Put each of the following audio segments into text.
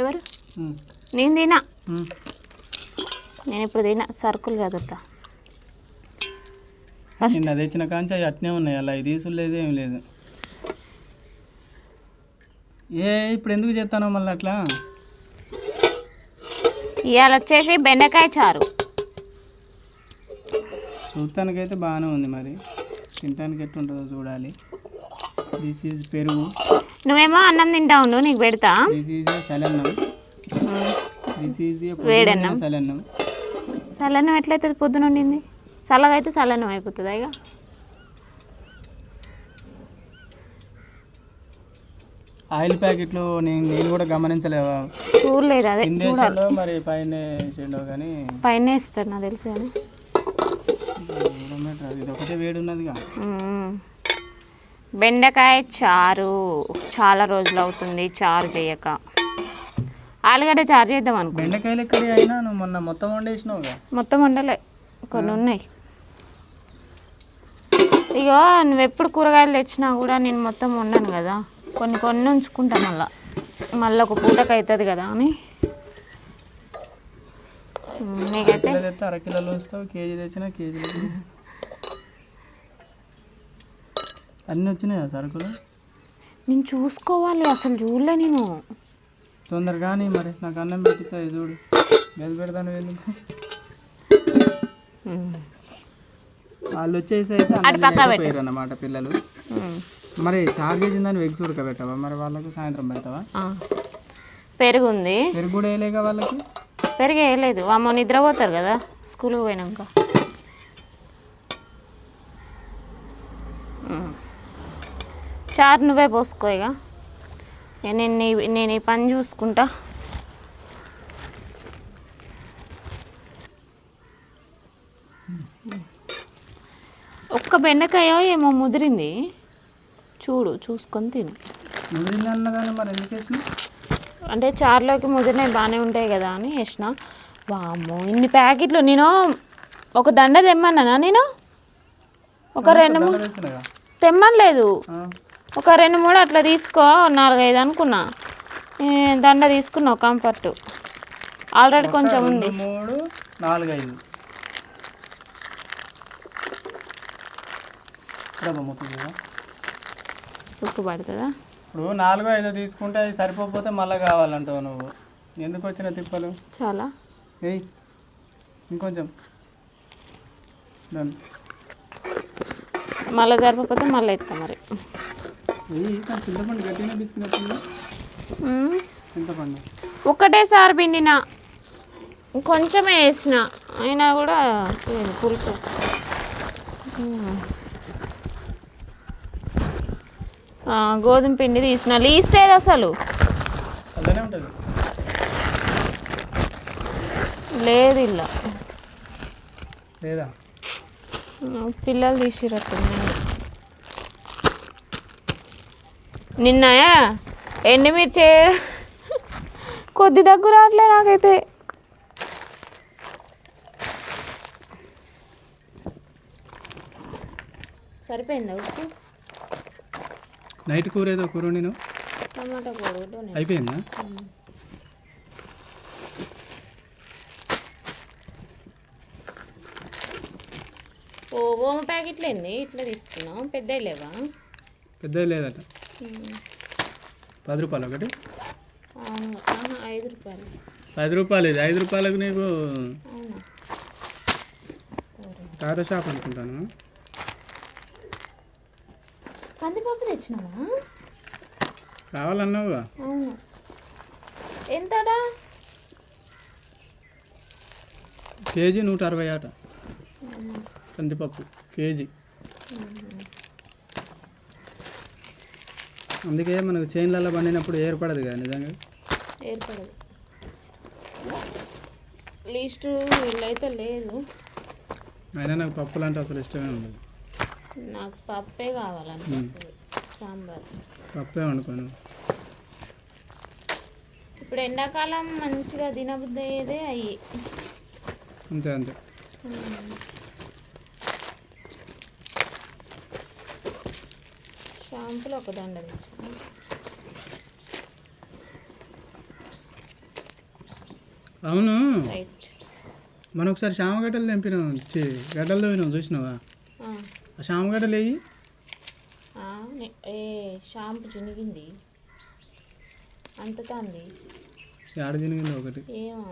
ఎవరు? నేను తినా? నేను ఇప్పుడు తినా. సరుకులు చదువుతా నిన్న తెచ్చిన కాంచి అవి అట్నే ఉన్నాయి. అలా ఇది తీసుడు లేదు ఏం లేదు. ఏ ఇప్పుడు ఎందుకు చేస్తానో మళ్ళీ అట్లా? ఇవాళ వచ్చేసి బెండకాయ చారు. చూడటానికైతే బాగానే ఉంది మరి. తినడానికి ఎట్లుంటుందో చూడాలి. దిస్ ఈజ్ పెరుగు నువ్వేమో అన్నం తింటా ఉండు నీకు పెడతా. దిస్ ఈజ్ సలన్నం. దిస్ ఈజ్ వేడన్నం. సలన్నం. చల్లన్నం ఎట్లయితుంది పొద్దున ఉండింది చల్లగా అయితే చల్లన్నం అయిపోతుంది ఇక ఆయిల్ ప్యాకెట్లు నేను నేను కూడా గమనించలేవా చూడలేదు అదే చూడాలి. మరి పైన వేసిండో కానీ పైన ఇస్తాడు నాకు తెలుసు కానీ ఇది ఒకటే వేడి ఉన్నదిగా. బెండకాయ చారు. చాలా రోజులు అవుతుంది చారు చేయక. ఆలుగడ్డ చారు చేద్దాం అనుకో బెండకాయలు అయినా నువ్వు మొన్న మొత్తం వండేసినావుగా మొత్తం వండలే. కొన్ని ఉన్నాయి. ఇగో నువ్వు ఎప్పుడు కూరగాయలు తెచ్చినా కూడా నేను మొత్తం వండను కదా. కొన్ని కొన్ని ఉంచుకుంటా మళ్ళా. మళ్ళీ ఒక పూటకు అవుతుంది కదా అని. నీకైతే కిలో తెస్తే అర కిలోలు వస్తావు కేజీ తెచ్చినా కేజీలు అన్నీ వచ్చినాయా సరుకులు? నేను చూసుకోవాలి అసలు చూడలే నేను. తొందరగా కానీ మరి నాకు అన్నం పెట్టించాయి చూడు. గది పెడతాను ఎందుకు. వాళ్ళు వచ్చేసి అయితే అన్నమాట పిల్లలు. మరి చార్జ్ చేసిందని వెగ్స్ ఉడకబెట్టావా మరి వాళ్ళకు సాయంత్రం పెడతావా? ఆ. పెరుగు ఉంది పెరుగు కూడా వేయలేక వాళ్ళకి? పెరుగు వేయలేదు. అమ్మ నిద్రపోతారు కదా స్కూల్కి పోయినాక. చారు నువ్వే పోసుకో ఇక. నేను నీ- నేను ఈ పని చూసుకుంటా. ఒక్క బెండకాయ ఏమో ముదిరింది. చూడు చూసుకొని తిను. అంటే చారులోకి ముదిరినవి బాగానే ఉంటాయి కదా అని వేసిన వామ్మో ఇన్ని ప్యాకెట్లు నేను ఒక దండ తెమ్మన్నానా నేను? ఒక రెండు మూడు తెమ్మనలేదు. ఒక రెండు మూడు అట్లా తీసుకో నాలుగైదు అనుకున్నా. దండ తీసుకున్నా కంఫర్ట్. ఆల్రెడీ కొంచెం ఉంది. మూడు. ఉప్పు పడుతుందా? ఇప్పుడు నాలుగు ఐదు తీసుకుంటే అవి సరిపోతే మళ్ళీ కావాలంటావు నువ్వు. ఎందుకు వచ్చిన తిప్పలు? చాలా. ఏయ్ ఇంకొంచెం. మళ్ళీ సరిపోతే మళ్ళీ ఎత్తా మరి. చింతపండు గట్టిగా తీసుకున్నట్టు మ్మ్. చింతపండు. ఒక్కటేసారి పిండిన. కొంచెమే వేసిన. అయినా కూడా పులుపు. గోధుమ పిండి తీసిన. లీస్ట్ ఏది అసలు? లేదు ఇలా. పిల్లలు తీసిరట్టు నిన్న ఎండుమిర్చి కొద్ది దగ్గర రావట్లే నాకైతే. సరిపోయిందా ఉప్పు? నైట్ కూర ఏదో కూర నేను టమాటా కూర. అయిపోయిందా? ఓ ఓమ ప్యాకెట్లు ఏంది ఇట్లా తీసుకున్నాం పెద్దవి లేవా? పెద్దది లేదట. పది రూపాయలు ఒకటి? ఐదు రూపాయలు. పది రూపాయలు ఇది. ఐదు రూపాయలకు నీకు తాత షాప్ అనుకుంటాను. కందిపప్పు తెచ్చినావా? కావాలన్నావుగా. ఎంతడా కేజీ నూట అరవై ఆట. కందిపప్పు కేజీ. అందుకే మనకు చైన్లలో పండినప్పుడు ఏర్పడదు కదా నిజంగా. ఏర్పడదు. లీస్టు వీళ్ళైతే లేదు అయినా నాకు పప్పులు అంటే అసలు ఇష్టమే ఉండదు. నాకు పప్పే కావాలనిపిస్తుంది. సాంబార్. పప్పే వండుకోను. ఇప్పుడు ఎండాకాలం మంచిగా తినబుద్ధి అయ్యేదే అయ్యి. అంతే అంతే. షాంపులు ఒక దండ. అవును. రైట్ మనం ఒకసారి శామగడ్డలు తెంపినాం. చి గడ్డలు పోయినాం చూసినావా? ఆ. శామగడ్డలు వేయి ఏ షాంపు చినిగింది. అంటుతుంది. ఆడ తినిగింది ఒకటి. ఏమో.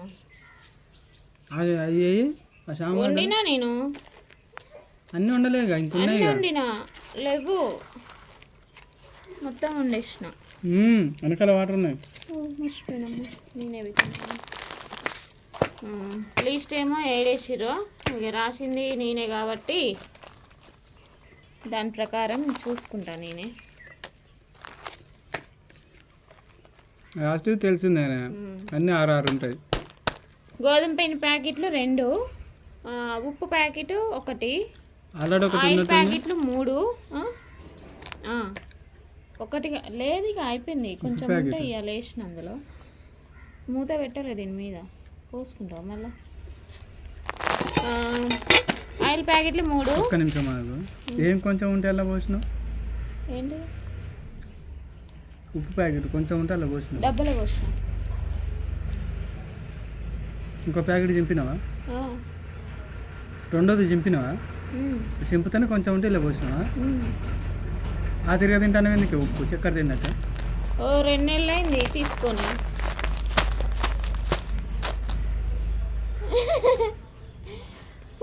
అది అది వేయి ఆ శామగడ్డ వండినా నేను? అన్నీ ఉండలేగా ఇంకున్నాయి అన్నీ వండినా. లేవు. మొత్తం వండేసిన. వెనకాల వాటర్ ఉన్నాయి. నేనే లిస్ట్ ఏమో ఏడేసిర్రు. ఇక రాసింది నేనే కాబట్టి దాని ప్రకారం చూసుకుంటా నేనే. లాస్ట్ తెలిసిందేనా అన్నీ ఆరు ఆరు ఉంటాయి. గోధుమ పిండి ప్యాకెట్లు రెండు ఉప్పు ప్యాకెట్ ఒకటి ఆయిల్ ప్యాకెట్లు మూడు ఆ? ఆ. ఒకటి లేదు ఇక అయిపోయింది. కొంచెం ఉంటే ఇవాళ వేసిన అందులో. మూత పెట్టలేదు దీని మీద. పోసుకుంటావు మళ్ళా? ఆయిల్ ప్యాకెట్లు మూడు. ఒక్క నిమిషం ఆగు. ఏం కొంచెం ఉంటే అలా పోసినావు? ఏంటి? ఉప్పు ప్యాకెట్ కొంచెం ఉంటే అలా పోసినావు? డబ్బలో పోసిన. ఇంకో ప్యాకెట్ చింపినావా. రెండోది చింపినావా? చింపుతేనే కొంచెం ఉంటే ఇలా పోసినావా. ఆ తిరిగి తింటాను ఎందుకు? ఉప్పు చక్కెర తిన్నట్ట ఓ రెండు నెలలు అయింది తీసుకొని.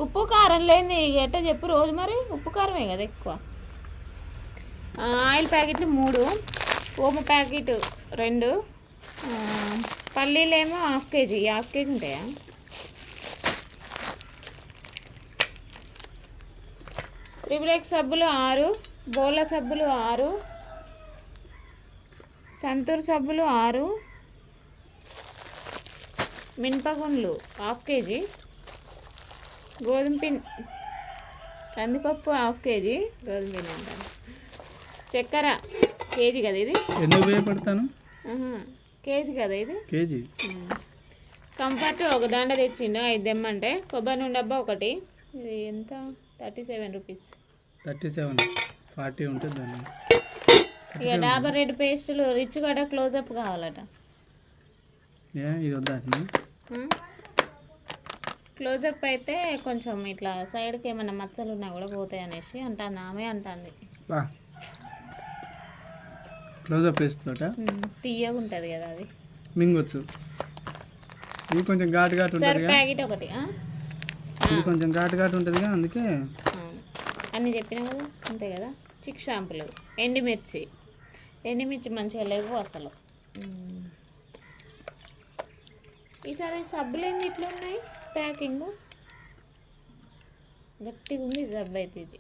ఉప్పు కారం లేని ఎట్ట చెప్పు రోజు మరి? ఉప్పు కారమే కదా ఎక్కువ. ఆయిల్ ప్యాకెట్లు మూడు ఓమ ప్యాకెట్ రెండు పల్లీలేమో half K G half K G ఉంటాయా? త్రిబుల్ ఎక్స్ సబ్బులు ఆరు బోళ్ళ సబ్బులు ఆరు సంతూర్ సబ్బులు ఆరు మినపగుండ్లు హాఫ్ కేజీ గోధుమ పిండి కందిపప్పు హాఫ్ కేజీ గోధుమ పిండి అంటాను చక్కెర కేజీ కదా ఇది? ఉపయోగపడతాను? కేజీ కదా ఇది? కేజీ. కంఫర్ట్ ఒక దండ తెచ్చిండు ఐదు తెమ్మంటే. కొబ్బరి నూనె డబ్బా ఒకటి. ఇది ఎంత? Thirty seven rupees. Thirty seven. ఉంటుంది దాన్ని ఇక డాబర్ రెడ్ పేస్టులు రిచ్ కూడా క్లోజప్ కావాలట. ఏ ఇది వద్దా? క్లోజప్ అయితే కొంచెం ఇట్లా సైడ్కి ఏమైనా మచ్చలు ఉన్నా కూడా పోతాయి అనేసి అంటాను ఆమె అంటుంది. క్లోజప్ పేస్ట్ తోట? తీయగా ఉంటుంది కదా అది. మింగొచ్చు. ఇది కొంచెం ఘాటు ఘాటు ఉంటుంది ప్యాకెట్ ఒకటి? ఇది కొంచెం ఘాటు ఘాటు ఉంటుంది అందుకే అన్నీ చెప్పినా కదా అంతే కదా? చిక్ షాంపులు ఎండుమిర్చి. ఎండుమిర్చి మంచిగా లేవు అసలు. ఈసారి సబ్బులు ఏంది ఇట్లా ఉన్నాయి? ప్యాకింగ్? గట్టిగా ఉంది సబ్బు అయితే ఇది.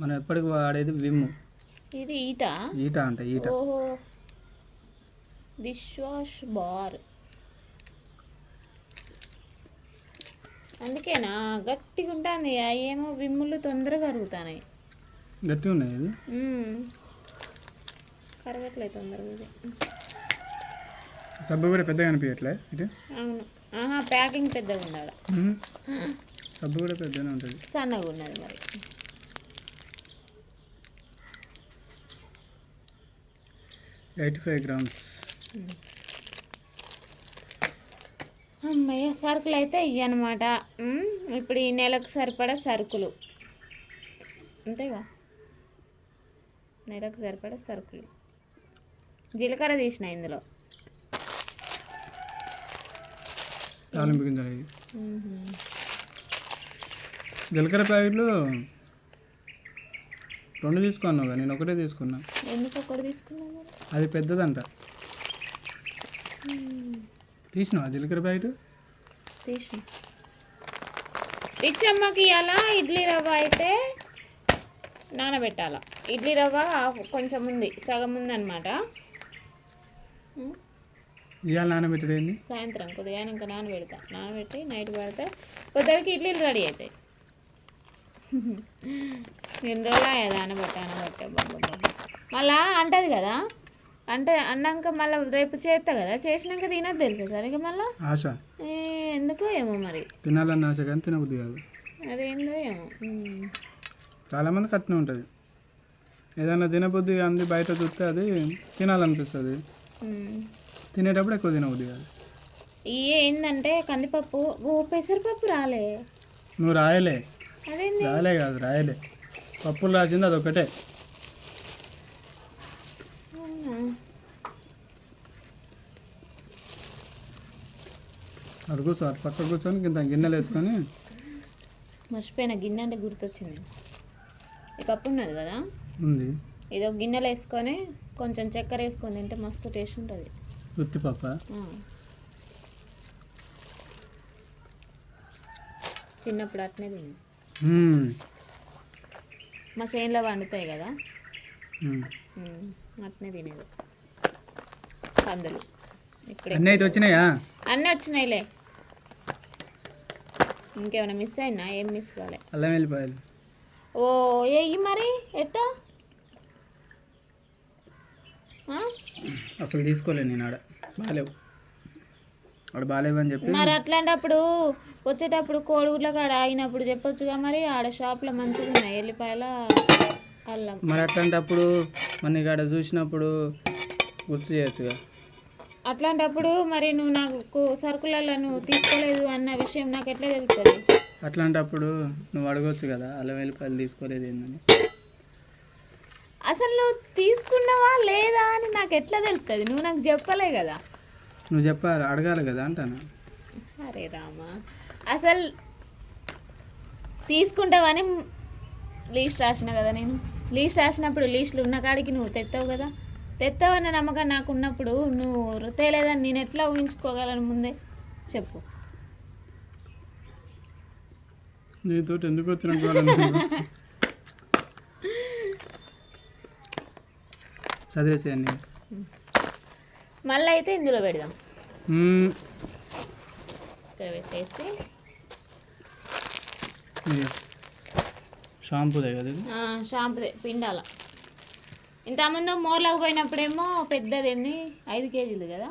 మనం ఎప్పటికి వాడేది విమ్ము ఇది ఈట? ఈట అంట ఈట. ఓహో. Dish wash bar. అందుకేనా? గట్టిగా ఉంటుంది ఏమో విమ్ములు తొందరగా అరుగుతాయి గట్టిగా ఉన్నాయి కరగట్లేదు తొందరగా ఇది సబ్బు కూడా పెద్దగా అనిపించట్లే ఇటు? అవును. ఆహా ప్యాకింగ్ పెద్దగా ఉండాలి. సబ్బు కూడా పెద్దగానే ఉంటుంది. సన్నగా ఉన్నది మరి. Eighty five grams. అమ్మయ్య సరుకులు అయితే అనమాట ఇప్పుడు ఈ నెలకు సరిపడా సరుకులు. అంతేగా? నెలకు సరిపడా సరుకులు. జీలకర్ర తీసిన ఇందులో? జీలకర్ర ప్యాకెట్లు రెండు తీసుకున్నావు నేను ఒకటే తీసుకున్నా. ఎందుకు ఒక్కటి తీసుకున్నావు మరి? అది పెద్దదంట. తీసినావా జీలకర్ర ప్యాకెట్? తీసిన. రిచ్చమ్మకి ఇవాళ ఇడ్లీ రవ్వ అయితే నానబెట్టాల. ఇడ్లీ రవ్వ కొంచెం ఉంది సగం ఉందన్నమాట ఇవాళ నానబెట్టడం ఏంది? సాయంత్రం కొద్దిగా ఇంకా నానబెడతా. నానబెట్టి నైట్ పెడితే పొద్దుకి ఇడ్లీలు రెడీ అవుతాయి ఎన్ని రోజులు అయ్యా నానబెట్టి నానబెట్టే మళ్ళా అంటది కదా అంటే అన్నాక మళ్ళీ రేపు చేస్తా కదా చేసినాక తినదు తెలుసా సరిగ్గా మళ్ళీ? ఆశ. ఎందుకో ఏమో మరి. తినాలన్న ఆశ కానీ తినబుద్ధి కాదు. అదేందో ఏమో. చాలామందికి అట్నే ఉంటుంది. ఏదైనా తినబుద్ధి అంది బయట చూస్తే అది తినాలనిపిస్తుంది. తినేటప్పుడు ఎక్కువ తినబుద్ధి కాదు. ఇవి ఏంటంటే కందిపప్పు ఓ పెసరపప్పు రాలే. నువ్వు రాయలే. రాయలే కాదు రాయలే. పప్పులు రాసింది అదొకటే అవునా? అది కూర్చో అటు పక్క కూర్చొని కింద గిన్నెలు వేసుకొని. మర్చిపోయిన గిన్నె అంటే గుర్తొచ్చింది. ఈ పప్పు ఉన్నది కదా? ఉంది. ఇది ఒక గిన్నెలో వేసుకొని కొంచెం చక్కెర వేసుకొని తింటే మస్తు టేస్ట్ ఉంటుంది. ఉత్తి పప్ప చిన్నప్పుడు అట్నే తిని. మా చేనులో వండుతాయి కదా? అట్నే తినేది. కందులు. ఇప్పుడే అన్నీ అయితే వచ్చినాయా? అన్నీ వచ్చినాయిలే. ఇంకేమైనా మిస్ అయినా? ఏం మిస్ కాలే. అల్లం వెళ్ళిపోయాలి ఓ ఏయి మరి? ఎట్టా? అసలు తీసుకోలే నేను ఆడ. బాగాలేవు. ఆడ బాగాలేవు అని చెప్పి మరి అట్లాంటప్పుడు వచ్చేటప్పుడు కోడిగుడ్ల కాడ ఆగినప్పుడు చెప్పొచ్చుగా మరి? ఆడ షాప్లో మంచిగా ఉన్నాయి ఎల్లిపాయల అల్లం. మరి అట్లాంటప్పుడు మన ఇక్కడ చూసినప్పుడు గుర్తు చేయొచ్చుగా. అట్లాంటప్పుడు మరి నువ్వు నాకు సరుకులలో నువ్వు తీసుకోలేదు అన్న విషయం నాకు ఎట్లా తెలుస్తుంది? అట్లాంటప్పుడు నువ్వు అడగొచ్చు కదా అల్లం వెల్లిపాయలు తీసుకోలేదు ఏందని. అసలు నువ్వు తీసుకున్నావా లేదా అని నాకు ఎట్లా తెలుస్తుంది? నువ్వు నాకు చెప్పలే కదా. నువ్వు చెప్పాలి అడగాలి కదా అంటాను? అరే రామా అసలు తీసుకుంటావని లీస్ట్ రాసిన కదా నేను. లీస్ట్ రాసినప్పుడు లీస్టులు ఉన్న కాడికి నువ్వు తెస్తావు కదా. తెస్తావన్న నమ్మకం నాకు ఉన్నప్పుడు నువ్వు తేలేదని నేను ఎట్లా ఊహించుకోగలను ముందే? చెప్పు. నీతో ఎందుకు వచ్చిన? చదివేసేయండి. మళ్ళీ అయితే ఇందులో పెడదాం. ఇక్కడ పెట్టేసి. కదా షాంపూదే పిండాల. ఇంతకుముందు మోర్లకు పోయినప్పుడేమో పెద్దది ఎన్ని ఐదు కేజీలు కదా?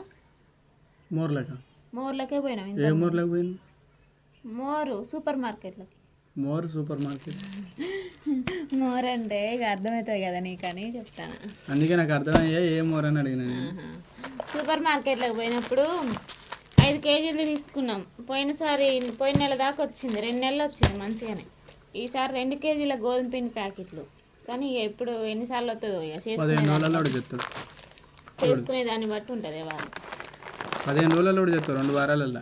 మోర్లక? మోర్లకే పోయినాం ఏ మోర్లకు మోరు సూపర్ మార్కెట్లకి మోర్ సూపర్ మార్కెట్ మోర్ అంటే ఇక అర్థమవుతుంది కదా నీకని చెప్తాను అందుకే నాకు అర్థమయ్యా ఏ మోర్ అని అడిగినా. సూపర్ మార్కెట్లోకి పోయినప్పుడు ఐదు కేజీలు తీసుకున్నాం. పోయినసారి పోయిన నెల దాకా వచ్చింది. రెండు నెలలు వచ్చింది మంచిగానే. ఈసారి రెండు కేజీల గోధుమ పిండి ప్యాకెట్లు. కానీ ఇక ఎప్పుడు ఎన్నిసార్లు వస్తుందో ఇక చేసుకునే పదిహేను రోజులలో కూడా చెప్తాడు చేసుకునే దాన్ని బట్టి ఉంటుంది వారం పదిహేను రోజులలో కూడా చెప్తాడు రెండు వారాలల్లో.